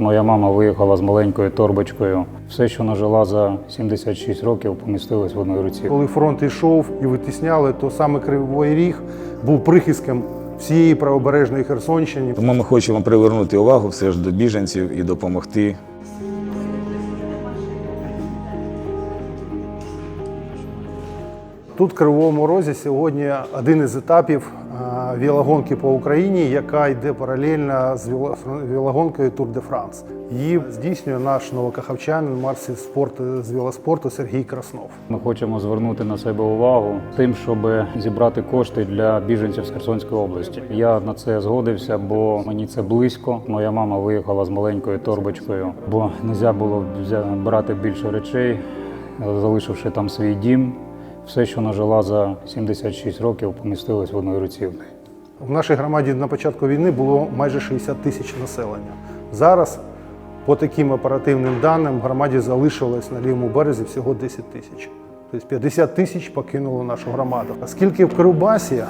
Моя мама виїхала з маленькою торбочкою. Все, що нажила за 76 років, помістилось в одній руці. Коли фронт йшов і витісняли, то саме Кривий Ріг був прихистком всієї правобережної Херсонщини. Тому ми хочемо привернути увагу все ж до біженців і допомогти. Тут в Кривому Розі сьогодні один із етапів а, велогонки по Україні, яка йде паралельно з велогонкою Тур де Франс. Її здійснює наш новокахавчанин Марсі спорту з велоспорту Сергій Краснов. Ми хочемо звернути на себе увагу тим, щоб зібрати кошти для біженців з Херсонської області. Я на це згодився, бо мені це близько. Моя мама виїхала з маленькою торбочкою, бо не можна було брати більше речей, залишивши там свій дім. Все, що нажила за 76 років, помістилось в одній руці. В нашій громаді на початку війни було майже 60 тисяч населення. Зараз, по таким оперативним даним, в громаді залишилось на лівому березі всього 10 тисяч. Тобто 50 тисяч покинуло нашу громаду. А скільки в Кирибасі,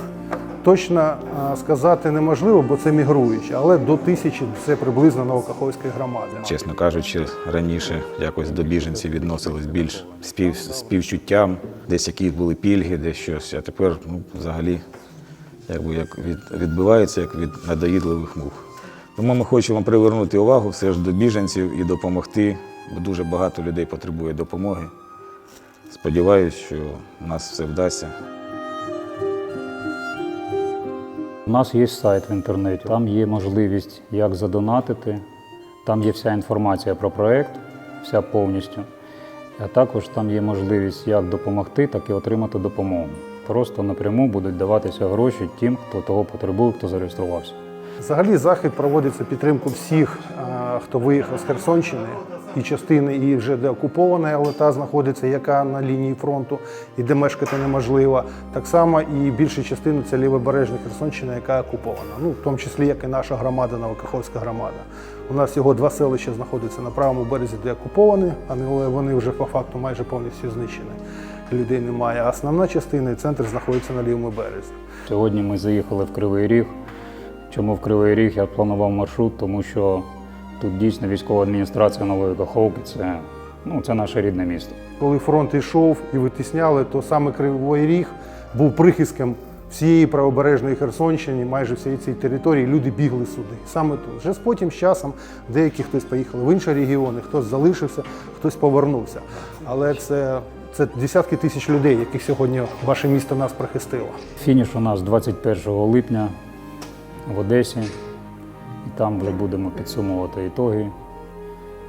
точно сказати неможливо, бо це мігруючі, але до тисячі це приблизно Новокаховської громади. Чесно кажучи, раніше якось до біженців відносились більш спів, співчуттям, десь якісь були пільги, десь щось. А тепер ну, взагалі якби, як від, відбивається як від надоїдливих мух. Тому ми хочемо привернути увагу все ж до біженців і допомогти, бо дуже багато людей потребує допомоги. Сподіваюсь, що у нас все вдасться. У нас є сайт в інтернеті, там є можливість як задонатити, там є вся інформація про проект, вся повністю. А також там є можливість як допомогти, так і отримати допомогу. Просто напряму будуть даватися гроші тим, хто того потребує, хто зареєструвався. Взагалі захід проводиться підтримку всіх, хто виїхав з Херсонщини і частини і вже де окупована, але та знаходиться, яка на лінії фронту і де мешкати неможливо. Так само і більша частина це лівобережна Херсонщина, яка окупована. Ну, в тому числі як і наша громада, Новокаховська громада. У нас всього два селища знаходяться на правому березі, де окуповані, але вони вже по факту майже повністю знищені. Людей немає. А основна частина і центр знаходиться на лівому березі. Сьогодні ми заїхали в Кривий Ріг. Чому в Кривий Ріг я планував маршрут? Тому що тут дійсно військова адміністрація Нової Каховки це, ну, це наше рідне місто. Коли фронт йшов і витісняли, то саме Кривий Ріг був прихистком всієї правобережної Херсонщини, майже всієї цієї території. Люди бігли сюди. Саме тут. Вже потім з часом деякі хтось поїхали в інші регіони, хтось залишився, хтось повернувся. Але це, це десятки тисяч людей, яких сьогодні ваше місто нас прихистило. Фініш у нас 21 липня в Одесі. І там вже будемо підсумувати ітоги,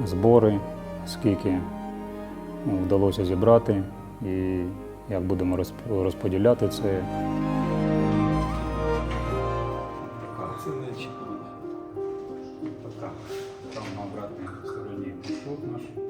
збори, скільки ну, вдалося зібрати і як будемо розподіляти це. Там на обратній стороні маршрут наш.